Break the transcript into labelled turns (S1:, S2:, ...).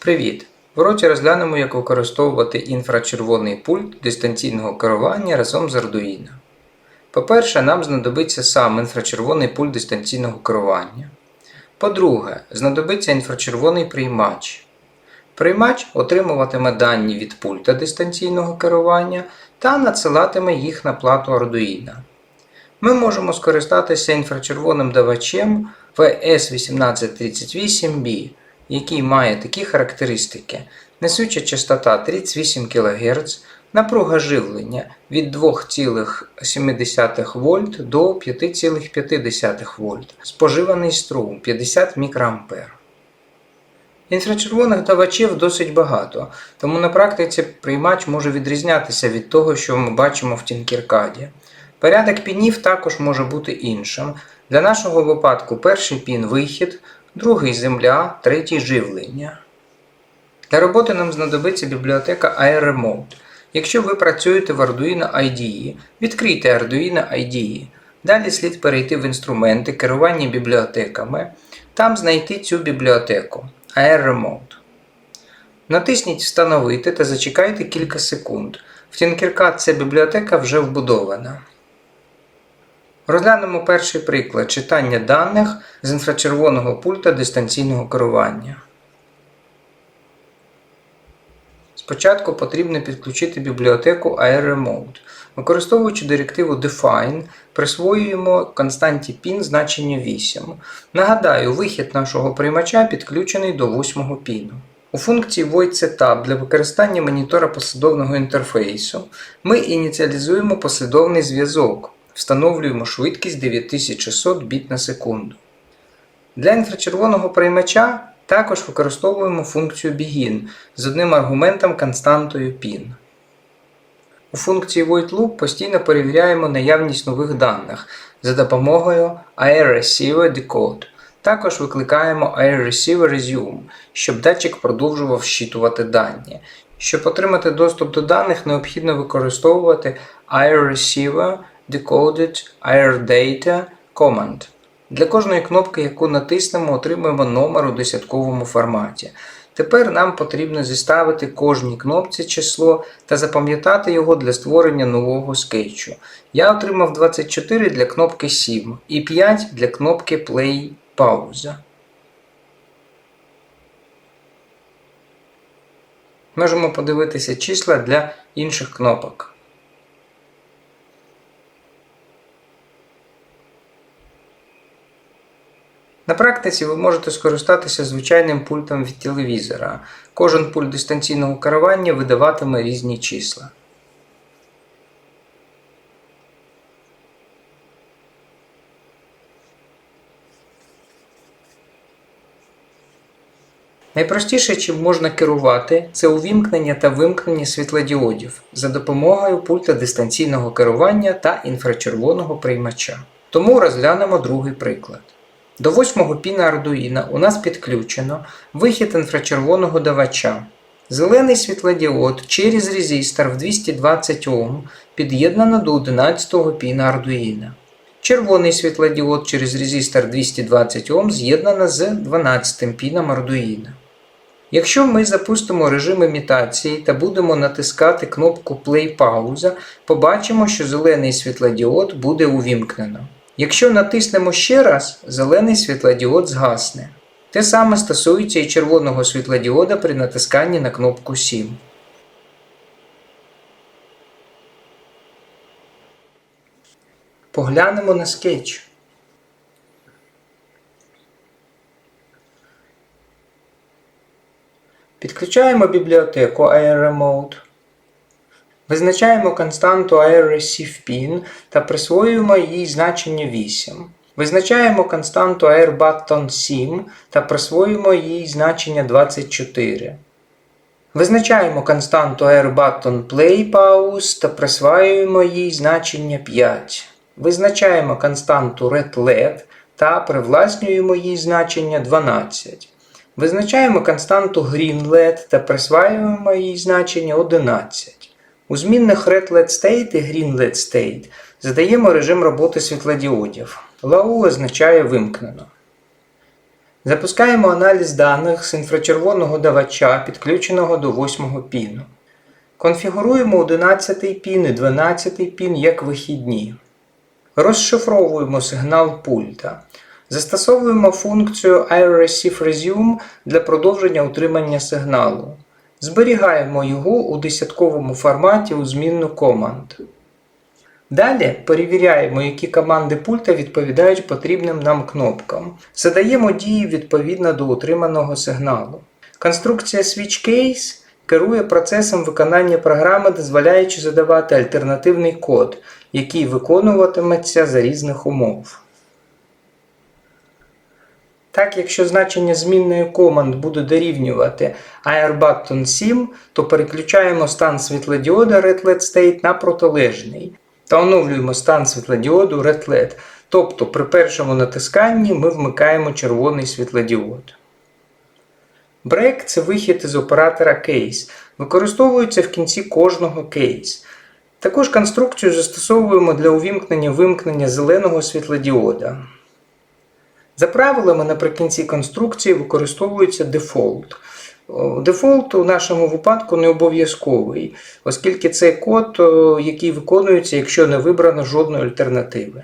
S1: Привіт! В уроці розглянемо, як використовувати інфрачервоний пульт дистанційного керування разом з Arduino. По-перше, нам знадобиться сам інфрачервоний пульт дистанційного керування. По-друге, знадобиться інфрачервоний приймач. Приймач отримуватиме дані від пульта дистанційного керування та надсилатиме їх на плату Arduino. Ми можемо скористатися інфрачервоним давачем VS1838B, який має такі характеристики: несуча частота 38 кГц, напруга живлення від 2,7 В до 5,5 В, споживаний струм 50 мА. Інфрачервоних давачів досить багато, тому на практиці приймач може відрізнятися від того, що ми бачимо в Тінкеркаді. Порядок пінів також може бути іншим. Для нашого випадку перший пін вихід, другий земля, третій живлення. Для роботи нам знадобиться бібліотека iRemote. Якщо ви працюєте в Arduino IDE, відкрийте Arduino IDE. Далі слід перейти в інструменти керування бібліотеками, там знайти цю бібліотеку iRemote. Натисніть Встановити та зачекайте кілька секунд. В Tinkercad ця бібліотека вже вбудована. Розглянемо перший приклад читання даних з інфрачервоного пульта дистанційного керування. Спочатку потрібно підключити бібліотеку iRemote. Використовуючи директиву define, присвоюємо константі PIN значення 8. Нагадаю, вихід нашого приймача підключений до 8 піну. У функції void setup для використання монітора послідовного інтерфейсу ми ініціалізуємо послідовний зв'язок, встановлюємо швидкість 9600 біт на секунду. Для інфрачервоного приймача також використовуємо функцію begin з одним аргументом константою PIN. У функції voidLoop постійно перевіряємо наявність нових даних за допомогою iReceiver decode. Також викликаємо iReceiver resume, щоб датчик продовжував щитувати дані. Щоб отримати доступ до даних, необхідно використовувати iReceiver decoded iRData command. Для кожної кнопки, яку натиснемо, отримуємо номер у десятковому форматі. Тепер нам потрібно зіставити кожній кнопці число та запам'ятати його для створення нового скетчу. Я отримав 24 для кнопки 7 і 5 для кнопки Play пауза. Можемо подивитися числа для інших кнопок. На практиці ви можете скористатися звичайним пультом від телевізора. Кожен пульт дистанційного керування видаватиме різні числа. Найпростіше, чим можна керувати, це увімкнення та вимкнення світлодіодів за допомогою пульта дистанційного керування та інфрачервоного приймача. Тому розглянемо другий приклад. До 8 піна Arduino у нас підключено вихід інфрачервоного давача. Зелений світлодіод через резистор в 220 Ом під'єднано до 11 піна Arduino. Червоний світлодіод через резистор 220 Ом з'єднано з 12 піном Arduino. Якщо ми запустимо режим імітації та будемо натискати кнопку Play пауза, побачимо, що зелений світлодіод буде увімкнено. Якщо натиснемо ще раз, зелений світлодіод згасне. Те саме стосується і червоного світлодіода при натисканні на кнопку 7. Поглянемо на скетч. Підключаємо бібліотеку iRemote. Визначаємо константу iReceivePin та присвоюємо їй значення 8. Визначаємо константу airbutton7 та присвоюємо їй значення 24. Визначаємо константу airbuttonPlayPause та присвоюємо їй значення 5. Визначаємо константу redLED та привласнюємо їй значення 12. Визначаємо константу greenLED та присвоюємо їй значення 11. У змінних red-LED-state і green-LED-state задаємо режим роботи світлодіодів. LAU означає вимкнено. Запускаємо аналіз даних з інфрачервоного давача, підключеного до 8 піну. Конфігуруємо 11 пін і 12 пін як вихідні. Розшифровуємо сигнал пульта. Застосовуємо функцію IReceive для продовження утримання сигналу. Зберігаємо його у десятковому форматі у змінну команд. Далі перевіряємо, які команди пульта відповідають потрібним нам кнопкам. Задаємо дії відповідно до отриманого сигналу. Конструкція SwitchCase керує процесом виконання програми, дозволяючи задавати альтернативний код, який виконуватиметься за різних умов. Так, якщо значення змінної команд буде дорівнювати AirButton 7, то переключаємо стан світлодіода Red LED State на протилежний та оновлюємо стан світлодіоду Red LED. Тобто при першому натисканні ми вмикаємо червоний світлодіод. Break – це вихід із оператора Case. Використовується в кінці кожного кейс. Також конструкцію застосовуємо для увімкнення-вимкнення зеленого світлодіода. За правилами наприкінці конструкції використовується дефолт. Дефолт у нашому випадку не обов'язковий, оскільки це код, який виконується, якщо не вибрано жодної альтернативи.